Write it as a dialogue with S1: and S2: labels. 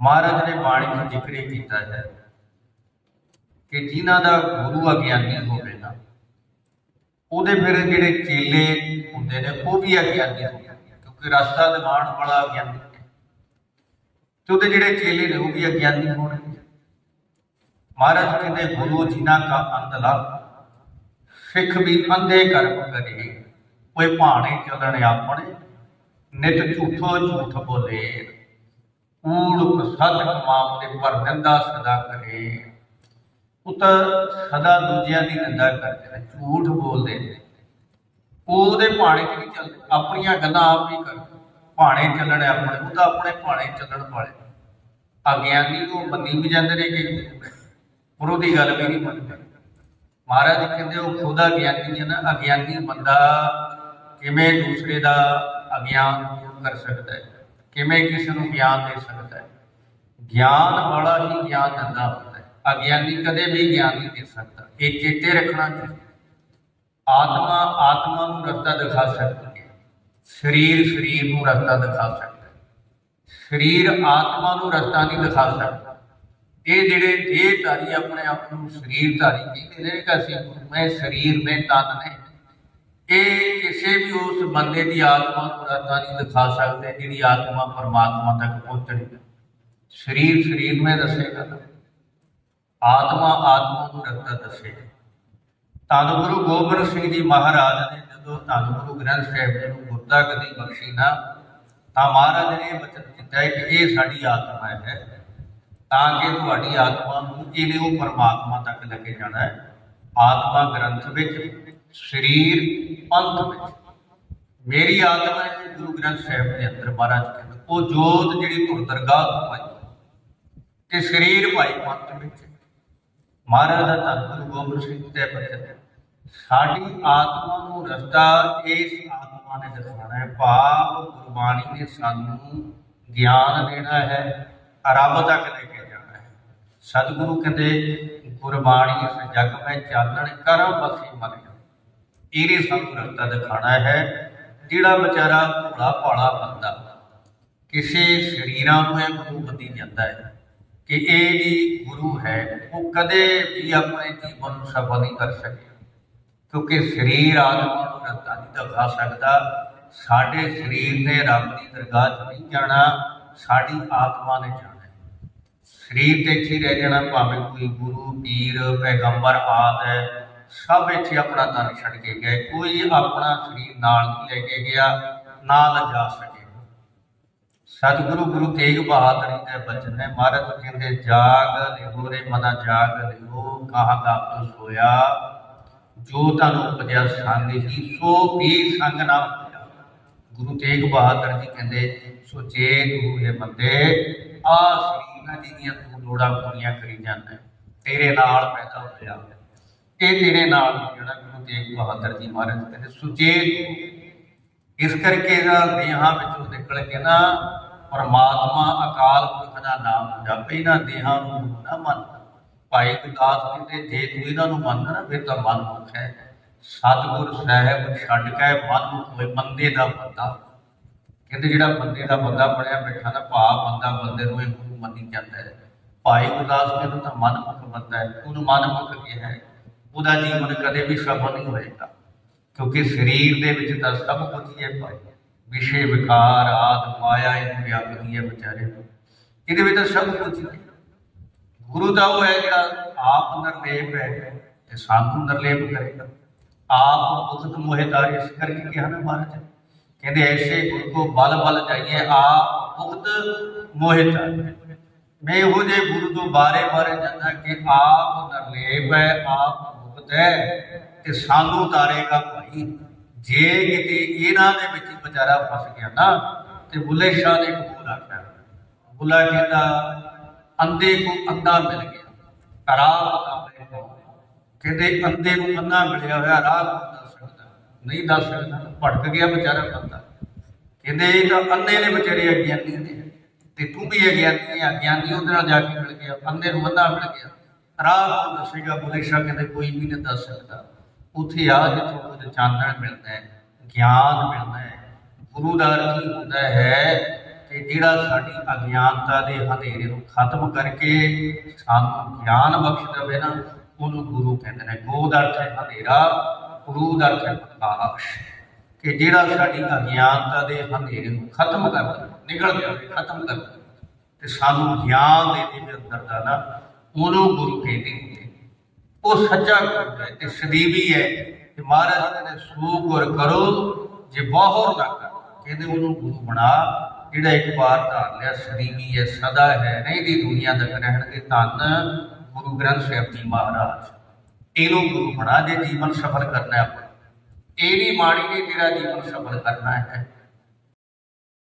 S1: ਮਹਾਰਾਜ ਨੇ ਬਾਣੀ ਵਿੱਚ ਜ਼ਿਕਰ ਕੀਤਾ ਹੈ ਕਿ ਜਿਨ੍ਹਾਂ ਦਾ ਗੁਰੂ ਅਗਿਆਨੀ ਹੋਵੇ ਨਾ, ਉਹਦੇ ਫਿਰ ਜਿਹੜੇ ਚੇਲੇ ਹੁੰਦੇ ਨੇ, ਉਹ ਵੀ ਅਗਿਆਨੀ ਹੁੰਦੇ ਕਿਉਂਕਿ ਰਸਤਾ ਦਿਖਾਉਣ ਵਾਲਾ ਅਗਿਆਨੀ ਹੈ। ਤੇ ਉਹਦੇ ਜਿਹੜੇ ਚੇਲੇ ਨੇ, ਉਹ ਵੀ ਅਗਿਆਨੀ ਹੋਣਗੇ। ਮਹਾਰਾਜ ਕਹਿੰਦੇ, ਗੁਰੂ ਜਿਨ੍ਹਾਂ ਕਾ ਅੰਧਲਾ ਸਿੱਖ ਵੀ ਅੰਧੇ ਕਰਮ ਕਰੇ ਕੋਈ ਭਾਣੇ ਚੱਲਣ ਆਪਣੇ, ਨਿਤ ਝੂਠੋ ਝੂਠ ਬੋਲੇ। ਕੂੜ ਸੱਚ ਕਮਾਮ ਦੇ ਪਰ ਨਿੰਦਾ ਸਦਾ ਕਰੇ। ਉਤ ਸਦਾ ਦੂਜਿਆਂ ਦੀ ਨਿੰਦਾ ਕਰਦੇ ਨੇ, ਝੂਠ ਬੋਲਦੇ ਨੇ। ਉਹਦੇ ਭਾਣੇ ਚ ਨਹੀਂ ਚੱਲਦੇ ਆਪਣੀਆਂ ਗੱਲਾਂ ਆਪ ਹੀ ਕਰਦੇ ਭਾਣੇ ਚੱਲਣ ਆਪਣੇ, ਉਹ ਆਪਣੇ ਭਾਣੇ ਚੱਲਣ ਵਾਲੇ ਅਗਿਆਨੀ ਨੂੰ ਮੰਨੀ ਵੀ ਜਾਂਦੇ ਨੇ ਕਿ ਪਰ ਉਹਦੀ ਗੱਲ ਵੀ ਨਹੀਂ ਮੰਨਦੇ। ਮਹਾਰਾਜ ਕਹਿੰਦੇ ਉਹ ਖੁਦਾ ਗਿਆਨੀ ਹੈ ਨਾ, ਅਗਿਆਨੀ ਬੰਦਾ ਕਿਵੇਂ ਦੂਸਰੇ ਦਾ ਅਗਿਆਨ ਕਰ ਸਕਦਾ ਹੈ? ਕਿਵੇਂ ਕਿਸੇ ਨੂੰ ਗਿਆਨ ਦੇ ਸਕਦਾ ਹੈ? ਗਿਆਨ ਵਾਲਾ ਹੀ ਗਿਆਨ ਦਿੰਦਾ ਹੁੰਦਾ ਹੈ। ਅਗਿਆਨੀ ਕਦੇ ਵੀ ਗਿਆਨ ਨਹੀਂ ਦੇ ਸਕਦਾ। ਇਹ ਚੇਤੇ ਰੱਖਣਾ ਚਾਹੀਦਾ ਆਤਮਾ ਆਤਮਾ ਨੂੰ ਰਸਤਾ ਦਿਖਾ ਸਕਦੀ ਹੈ। ਸਰੀਰ ਸਰੀਰ ਨੂੰ ਰਸਤਾ ਦਿਖਾ ਸਕਦਾ ਹੈ। ਸਰੀਰ ਆਤਮਾ ਨੂੰ ਰਸਤਾ ਨਹੀਂ ਦਿਖਾ ਸਕਦਾ। ਇਹ ਜਿਹੜੇ ਦੇਹ ਧਾਰੀ ਆਪਣੇ ਆਪ ਨੂੰ ਸਰੀਰ ਧਾਰੀ ਕਹਿੰਦੇ ਨੇ ਕਿ ਅਸੀਂ ਮੈਂ ਸਰੀਰ ਮੈਂ ਤਨ ਨੇ। ਇਹ ਕਿਸੇ ਵੀ ਉਸ ਬੰਦੇ ਦੀ ਆਤਮਾ ਨੂੰ ਰਸਤਾ ਨਹੀਂ ਦਿਖਾ ਸਕਦੇ ਜਿਹੜੀ ਆਤਮਾ ਪਰਮਾਤਮਾ ਤੱਕ ਪਹੁੰਚਣੀ ਹੈ। ਸਰੀਰ ਸਰੀਰ ਨੂੰ ਦੱਸੇਗਾ। ਆਤਮਾ ਆਤਮਾ ਨੂੰ ਰਸਤਾ ਦੱਸੇਗਾ। ਧੰਨ ਗੁਰੂ ਗੋਬਿੰਦ ਸਿੰਘ ਜੀ ਮਹਾਰਾਜ ਨੇ ਜਦੋਂ ਧੰਨ ਗੁਰੂ ਗ੍ਰੰਥ ਸਾਹਿਬ ਜੀ ਨੂੰ ਗੁਰਤਾ ਕਦੀ ਬਖਸ਼ੀ ਨਾ, ਤਾਂ ਮਹਾਰਾਜ ਨੇ ਇਹ ਬਚਨ ਕੀਤਾ ਹੈ ਕਿ ਇਹ ਸਾਡੀ ਆਤਮਾ ਹੈ, ਤਾਂ ਕਿ ਤੁਹਾਡੀ ਆਤਮਾ ਨੂੰ ਇਹਨੇ ਉਹ ਪਰਮਾਤਮਾ ਤੱਕ ਲੈ ਕੇ ਜਾਣਾ ਹੈ। ਆਤਮਾ ਗ੍ਰੰਥ ਵਿੱਚ ਸਰੀਰ ਪੰਥ ਵਿੱਚ। ਮੇਰੀ ਆਤਮਾ ਹੈ ਗੁਰੂ ਗ੍ਰੰਥ ਸਾਹਿਬ ਦੇ ਅੰਦਰ ਮਹਾਰਾਜ ਕਹਿੰਦੇ, ਉਹ ਜੋਤ ਜਿਹੜੀ ਧੁਰ ਦਰਗਾਹ ਤੋਂ ਪਾਈ ਤੇ ਸਰੀਰ ਭਾਈ ਪੰਥ ਵਿੱਚ। ਮਹਾਰਾਜ ਦਾ ਧੰਨ ਗੁਰੂ ਗੋਬਿੰਦ ਸਿੰਘ ਦੇ ਬਚਨ ਸਾਡੀ ਆਤਮਾ ਨੂੰ ਰਸਤਾ ਇਸ ਆਤਮਾ ਨੇ ਦਿਖਾਉਣਾ ਹੈ। ਭਾਵ ਗੁਰਬਾਣੀ ਨੇ ਸਾਨੂੰ ਗਿਆਨ ਦੇਣਾ ਹੈ, ਰੱਬ ਤੱਕ ਲੈ ਕੇ ਜਾਣਾ ਹੈ। ਸਤਿਗੁਰੂ ਕਹਿੰਦੇ, ਗੁਰਬਾਣੀ ਇਸ ਜਗ ਵਿੱਚ ਚਾਨਣ ਕਰਮ ਬਸੀ ਮਨ ਇਹਨੇ ਸਾਨੂੰ ਰਸਤਾ ਦਿਖਾਣਾ ਹੈ ਜਿਹੜਾ ਵਿਚਾਰਾ ਭੋਲਾ ਭਾਲਾ ਬੰਦਾ ਕਿਸੇ ਸਰੀਰਾਂ ਨੂੰ ਇਹ ਗੁਰੂ ਬੰਦੀ ਜਾਂਦਾ ਹੈ ਕਿ ਇਹ ਜੀ ਗੁਰੂ ਹੈ, ਉਹ ਕਦੇ ਵੀ ਆਪਣੇ ਜੀਵਨ ਨੂੰ ਸਫਲ ਨਹੀਂ ਕਰ ਸਕੇ। ਕਿਉਂਕਿ ਸਰੀਰ ਆਤਮਾ ਨੂੰ ਰਸਤਾ ਨਹੀਂ ਦਿਖਾ ਸਕਦਾ, ਸਾਡੇ ਸਰੀਰ ਨੇ ਰੱਬ ਦੀ ਦਰਗਾਹ 'ਚ ਨਹੀਂ ਜਾਣਾ, ਸਾਡੀ ਆਤਮਾ ਨੇ ਜਾਣਾ। ਸਰੀਰ ਤੇ ਇੱਥੇ ਹੀ ਰਹਿ ਜਾਣਾ, ਭਾਵੇਂ ਕੋਈ ਗੁਰੂ, ਪੀਰ, ਪੈਗੰਬਰ ਆਦ ਹੈ ਸਭ ਇੱਥੇ ਆਪਣਾ ਤਨ ਛੱਡ ਕੇ ਗਏ। ਕੋਈ ਆਪਣਾ ਸਰੀਰ ਨਾਲ ਲੈ ਕੇ ਗਿਆ ਨਾ ਲਿਜਾ ਸਕੇ। ਸਤਿਗੁਰੂ ਗੁਰੂ ਤੇਗ ਬਹਾਦਰ ਜੀ ਦੇ ਬਚਨ ਨੇ, ਮਹਾਰਾਜ ਕਹਿੰਦੇ, ਜਾਗ ਲਿਹੋ ਮਨਾ, ਜਾਗ ਲਿਹੋ ਕਹਾ ਕਾਪ ਸੋਇਆ। ਜੋ ਤਨ ਉਪਜਿਆ ਸੰਗ ਹੀ, ਸੋ ਵੀ ਸੰਗ ਨਾ ਗੁਰੂ ਤੇਗ ਬਹਾਦਰ ਜੀ ਕਹਿੰਦੇ, ਸੋ ਜੇ ਤੂੰ ਇਹ ਬੰਦੇ ਆ ਸਰੀਰਾਂ ਦੀਆਂ ਤੂੰ ਲੋੜਾਂ ਪੂਰੀਆਂ ਕਰੀ ਜਾਂਦਾ ਤੇਰੇ ਨਾਲ ਪੈਦਾ ਹੋਇਆ ਇਹ ਤੇਰੇ ਨਾਲ ਜਿਹੜਾ ਗੁਰੂ ਤੇਗ ਬਹਾਦਰ ਜੀ ਮਹਾਰਾਜ ਕਹਿੰਦੇ, ਸੁਚੇਤ ਇਸ ਕਰਕੇ ਇਹਦਾ ਦੇਹਾਂ ਵਿੱਚੋਂ ਨਿਕਲ ਕੇ ਨਾ ਪਰਮਾਤਮਾ ਅਕਾਲ ਪੁਰਖ ਦਾ ਨਾਮ ਜਪੇ, ਨਾ ਦੇਹਾਂ ਨੂੰ ਨਾ ਮੰਨ। ਭਾਈ ਗੁਰਦਾਸ ਕਹਿੰਦੇ ਜੇ ਤੂੰ ਇਹਨਾਂ ਨੂੰ ਮੰਨਦਾ ਨਾ, ਫਿਰ ਤਾਂ ਮਨ ਮੁਖ ਹੈ। ਸਤਿਗੁਰ ਸਾਹਿਬ ਛੱਡ ਕੇ ਮਨ ਮੁਖ ਹੋਏ, ਬੰਦੇ ਦਾ ਬੰਦਾ। ਕਹਿੰਦੇ ਜਿਹੜਾ ਬੰਦੇ ਦਾ ਬੰਦਾ ਬਣਿਆ ਬੈਠਾ ਨਾ, ਭਾਵ ਬੰਦਾ ਬੰਦੇ ਨੂੰ ਇਹ ਮੰਨੀ ਜਾਂਦਾ ਹੈ। ਭਾਈ ਗੁਰਦਾਸ ਕਹਿੰਦੇ ਤਾਂ ਮਨ ਮੁਖ ਬੰਦਾ ਹੈ। ਉਹਨੂੰ ਮਨ ਮੁਖ ਕਿਹਾ ਹੈ। ਉਹਦਾ ਜੀਵਨ ਕਦੇ ਵੀ ਸਫਲ ਨਹੀਂ ਹੋਏਗਾ। ਕਿਉਂਕਿ ਸਰੀਰ ਦੇ ਵਿੱਚ ਤਾਂ ਸਭ ਕੁਝ ਹੀ ਹੈ ਭਾਈ। ਵਿਸ਼ੇ, ਵਿਕਾਰ, ਆਦ, ਮਾਇਆ, ਇਹ ਵਿਆਪਦੀ ਹੈ ਵਿਚਾਰੇ ਨੂੰ। ਇਹਦੇ ਵਿੱਚ ਤਾਂ ਸਭ ਕੁਝ ਹੀ ਹੈ। ਗੁਰੂ ਦਾ ਉਹ ਹੈ ਜਿਹੜਾ ਆਪ ਨਿਰਲੇਪ ਹੈ ਤੇ ਸਾਨੂੰ ਨਿਰਲੇਪ ਕਰੇਗਾ। ਆਪ ਉਖਤ ਮੋਹਿ ਇਸ ਕਰਕੇ ਕਿਹਾ ਨਾ ਮਹਾਰਾਜ, ਕਹਿੰਦੇ ਐਸੇ ਗੁਰੂ ਕੋ ਬਲ ਬਲ ਜਾਈਏ ਆਪ ਉਖਤ ਮੋਹਿ ਮੈਂ ਇਹੋ ਜੇ ਗੁਰੂ ਤੋਂ ਬਾਰੇ ਬਾਰੇ ਜਾਂਦਾ ਕਿ ਆਪ ਨਿਰਲੇਪ ਹੈ, ਆਪ ਹੈ ਤੇ ਸਾਨੂੰ ਤਾਰੇਗਾ ਭਾਈ, ਜੇ ਕਿਤੇ ਇਹਨਾਂ ਦੇ ਵਿੱਚ ਵਿਚਾਰਾ ਫਸ ਗਿਆ ਨਾ, ਤੇ ਬੁੱਲੇ ਸ਼ਾਹ ਨੇ ਇੱਕ ਆਖਿਆ। ਬੁੱਲਾ ਕਹਿੰਦਾ ਅੰਧੇ ਨੂੰ ਅੰਧਾ ਮਿਲ ਗਿਆ ਰਾਹ ਬਤਾਵੇ ਕਹਿੰਦੇ ਅੰਧੇ ਨੂੰ ਅੰਨਾ ਮਿਲਿਆ ਹੋਇਆ, ਰਾਹ ਨਹੀਂ ਦੱਸ ਸਕਦਾ? ਨਹੀਂ ਦੱਸ ਸਕਦਾ ਭਟਕ ਗਿਆ ਵਿਚਾਰਾ ਬੰਦਾ। ਕਹਿੰਦੇ, ਇਹ ਤਾਂ ਅੰਧੇ ਨੇ ਵਿਚਾਰੇ ਅਗਿਆਨੀ ਨੇ, ਤੇ ਤੂੰ ਵੀ ਅਗਿਆਨੀ ਹੈ ਅਗਿਆਨੀ ਉਹਦੇ ਨਾਲ ਜਾ ਕੇ ਮਿਲ ਗਿਆ ਅੰਧੇ ਨੂੰ ਅੰਨਾ ਮਿਲ ਗਿਆ। ਰਾਹ ਕੌਣ ਦੱਸੇਗਾ ਬੁੱਲੇ ਸ਼ਾਹ ਕਹਿੰਦੇ ਕੋਈ ਵੀ ਨਹੀਂ ਦੱਸ ਸਕਦਾ। ਉੱਥੇ ਆ ਜਿੱਥੋਂ ਉਹਦੇ ਚਾਨਣ ਮਿਲਦਾ ਹੈ, ਗਿਆਨ ਮਿਲਦਾ ਹੈ, ਗੁਰੂ ਦਾ ਅਰਥ ਹੁੰਦਾ ਹੈ ਕਿ ਜਿਹੜਾ ਸਾਡੀ ਅਗਿਆਨਤਾ ਦੇ ਹਨੇਰੇ ਨੂੰ ਖਤਮ ਕਰਕੇ ਸਾਨੂੰ ਗਿਆਨ ਬਖਸ਼ ਦੇਵੇ ਨਾ, ਉਹਨੂੰ ਗੁਰੂ ਕਹਿੰਦੇ ਨੇ ਗੋ ਦਾ ਅਰਥ ਹੈ ਹਨੇਰਾ ਗੁਰੂ ਦਾ ਅਰਥ ਹੈ ਪ੍ਰਕਾਸ਼। ਕਿ ਜਿਹੜਾ ਸਾਡੀ ਅਗਿਆਨਤਾ ਦੇ ਹਨੇਰੇ ਨੂੰ ਖਤਮ ਕਰ ਨਿਕਲ ਜਾਵੇ, ਖਤਮ ਕਰ ਤੇ ਸਾਨੂੰ ਗਿਆਨ ਦੇ ਦੇ ਅੰਦਰ ਦਾ ਨਾ ਉਹਨੂੰ ਗੁਰੂ ਕਹਿੰਦੇ ਹੁੰਦੇ ਉਹ ਸੱਚਾ ਗੁਰੂ ਹੈ ਤੇ ਸਦੀਵੀ ਹੈ ਤੇ ਮਹਾਰਾਜ ਕਹਿੰਦੇ ਸੋ ਗੁਰ ਕਰੋ, ਜੇ ਬਾਹਰ ਨਾ ਕਰ। ਕਹਿੰਦੇ ਉਹਨੂੰ ਗੁਰੂ ਬਣਾ, ਜਿਹੜਾ ਇੱਕ ਵਾਰ ਧਾਰ ਲਿਆ, ਸਦੀਵੀ ਹੈ, ਸਦਾ ਹੈ, ਨਹੀਂ ਦੀ ਦੁਨੀਆ ਦਾ ਰਹਿਣਗੇ ਧੰਨ ਗੁਰੂ ਗ੍ਰੰਥ ਸਾਹਿਬ ਜੀ ਮਹਾਰਾਜ। ਇਹਨੂੰ ਗੁਰੂ ਬਣਾ, ਜੇ ਜੀਵਨ ਸਫਲ ਕਰਨਾ ਹੈ ਆਪਣਾ ਇਹਦੀ ਬਾਣੀ ਨੇ ਤੇਰਾ ਜੀਵਨ ਸਫਲ ਕਰਨਾ ਹੈ।